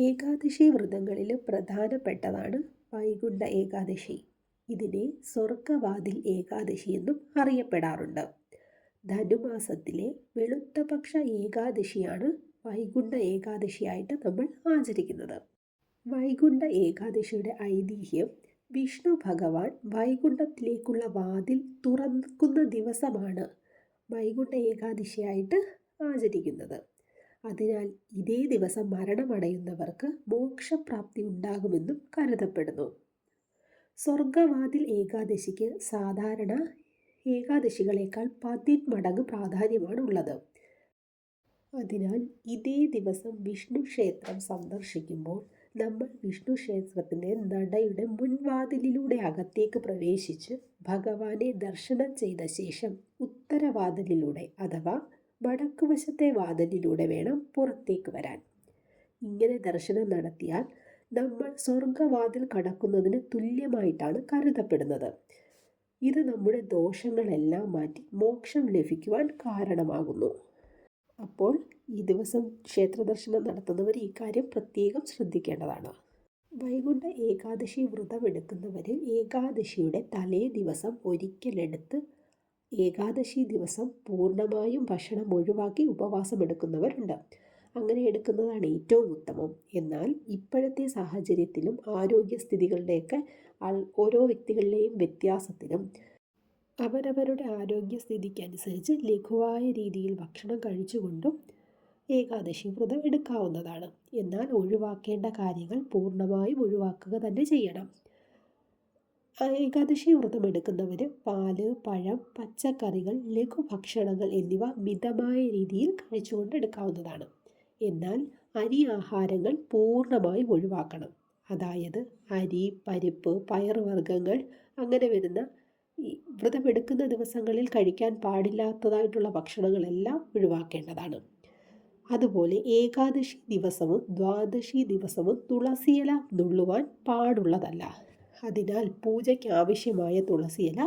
ഏകാദശി വ്രതങ്ങളിൽ പ്രധാനപ്പെട്ടതാണ് വൈകുണ്ഠ ഏകാദശി. ഇതിനെ സ്വർഗവാതിൽ ഏകാദശി എന്നും അറിയപ്പെടാറുണ്ട്. ധനുമാസത്തിലെ വെളുത്തപക്ഷ ഏകാദശിയാണ് വൈകുണ്ഠ ഏകാദശിയായിട്ട് നമ്മൾ ആചരിക്കുന്നത്. വൈകുണ്ഠ ഏകാദശിയുടെ ഐതിഹ്യം വിഷ്ണു ഭഗവാൻ വൈകുണ്ഠത്തിലേക്കുള്ള വാതിൽ തുറക്കുന്ന ദിവസമാണ് വൈകുണ്ഠ ഏകാദശിയായിട്ട് ആചരിക്കുന്നത്. അതിനാൽ ഇതേ ദിവസം മരണമടയുന്നവർക്ക് മോക്ഷപ്രാപ്തി ഉണ്ടാകുമെന്നും കരുതപ്പെടുന്നു. സ്വർഗവാതിൽ ഏകാദശിക്ക് സാധാരണ ഏകാദശികളേക്കാൾ പതിന്മടങ്ങ് പ്രാധാന്യമാണ് ഉള്ളത് അതിനാൽ ഇതേ ദിവസം വിഷ്ണു ക്ഷേത്രം സന്ദർശിക്കുമ്പോൾ നമ്മൾ വിഷ്ണു ക്ഷേത്രത്തിന്റെ നടയുടെ മുൻവാതിലിലൂടെ അകത്തേക്ക് പ്രവേശിച്ച് ഭഗവാനെ ദർശനം ചെയ്ത ശേഷം ഉത്തരവാതിലിലൂടെ അഥവാ വടക്കുവശത്തെ വാതിലിലൂടെ വേണം പുറത്തേക്ക് വരാൻ. ഇങ്ങനെ ദർശനം നടത്തിയാൽ നമ്മൾ സ്വർഗവാതിൽ കടക്കുന്നതിന് തുല്യമായിട്ടാണ് കരുതപ്പെടുന്നത്. ഇത് നമ്മുടെ ദോഷങ്ങളെല്ലാം മാറ്റി മോക്ഷം ലഭിക്കുവാൻ കാരണമാകുന്നു. അപ്പോൾ ഈ ദിവസം ക്ഷേത്ര ദർശനം നടത്തുന്നവർ ഈ കാര്യം പ്രത്യേകം ശ്രദ്ധിക്കേണ്ടതാണ്. വൈകുണ്ഠ ഏകാദശി വ്രതമെടുക്കുന്നവർ ഏകാദശിയുടെ തലേ ദിവസം ഒരിക്കലെടുത്ത് ഏകാദശി ദിവസം പൂർണമായും ഭക്ഷണം ഒഴിവാക്കി ഉപവാസം എടുക്കുന്നവരുണ്ട് അങ്ങനെ എടുക്കുന്നതാണ് ഏറ്റവും ഉത്തമം. എന്നാൽ ഇപ്പോഴത്തെ സാഹചര്യത്തിലും ആരോഗ്യസ്ഥിതികളുടെയൊക്കെ ഓരോ വ്യക്തികളിലെയും വ്യത്യാസത്തിലും അവരവരുടെ ആരോഗ്യസ്ഥിതിക്കനുസരിച്ച് ലഘുവായ രീതിയിൽ ഭക്ഷണം കഴിച്ചുകൊണ്ടും ഏകാദശി വ്രതം എടുക്കാവുന്നതാണ്. എന്നാൽ ഒഴിവാക്കേണ്ട കാര്യങ്ങൾ പൂർണമായും ഒഴിവാക്കുക തന്നെ ചെയ്യണം. ഏകാദശി വ്രതം എടുക്കുന്നവർ പാൽ പഴം പച്ചക്കറികൾ ലഘുഭക്ഷണങ്ങൾ എന്നിവ മിതമായ രീതിയിൽ കഴിച്ചുകൊണ്ട് എടുക്കാവുന്നതാണ്. എന്നാൽ അരി ആഹാരങ്ങൾ പൂർണമായും ഒഴിവാക്കണം. അതായത് അരി പരിപ്പ് പയറുവർഗങ്ങൾ അങ്ങനെ വരുന്ന വ്രതമെടുക്കുന്ന ദിവസങ്ങളിൽ കഴിക്കാൻ പാടില്ലാത്തതായിട്ടുള്ള ഭക്ഷണങ്ങളെല്ലാം ഒഴിവാക്കേണ്ടതാണ്. അതുപോലെ ഏകാദശി ദിവസവും ദ്വാദശി ദിവസവും തുളസിയില നുള്ളുവാൻ പാടുള്ളതല്ല. അതിനാൽ പൂജയ്ക്ക് ആവശ്യമായ തുളസിയില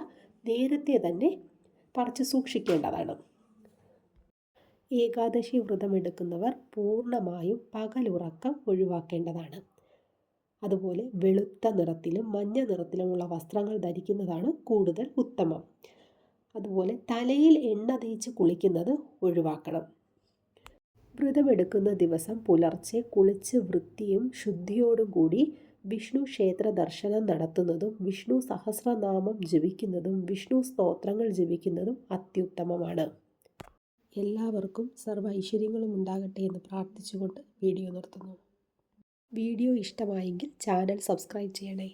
നേരത്തെ തന്നെ പറിച്ച് സൂക്ഷിക്കേണ്ടതാണ്. ഏകാദശി വ്രതമെടുക്കുന്നവർ പൂർണമായും പകലുറക്കം ഒഴിവാക്കേണ്ടതാണ്. അതുപോലെ വെളുത്ത നിറത്തിലും മഞ്ഞ നിറത്തിലുമുള്ള വസ്ത്രങ്ങൾ ധരിക്കുന്നതാണ് കൂടുതൽ ഉത്തമം. അതുപോലെ തലയിൽ എണ്ണ തേച്ച് കുളിക്കുന്നത് ഒഴിവാക്കണം. വ്രതമെടുക്കുന്ന ദിവസം പുലർച്ചെ കുളിച്ച് വൃത്തിയും ശുദ്ധിയോടും കൂടി വിഷ്ണു ക്ഷേത്ര ദർശനം നടത്തുന്നതും വിഷ്ണു സഹസ്രനാമം ജപിക്കുന്നതും വിഷ്ണു സ്തോത്രങ്ങൾ ജപിക്കുന്നതും അത്യുത്തമമാണ്. എല്ലാവർക്കും സർവ ഐശ്വര്യങ്ങളും ഉണ്ടാകട്ടെ എന്ന് പ്രാർത്ഥിച്ചുകൊണ്ട് വീഡിയോ നിർത്തുന്നു. വീഡിയോ ഇഷ്ടമായെങ്കിൽ ചാനൽ സബ്സ്ക്രൈബ് ചെയ്യണേ.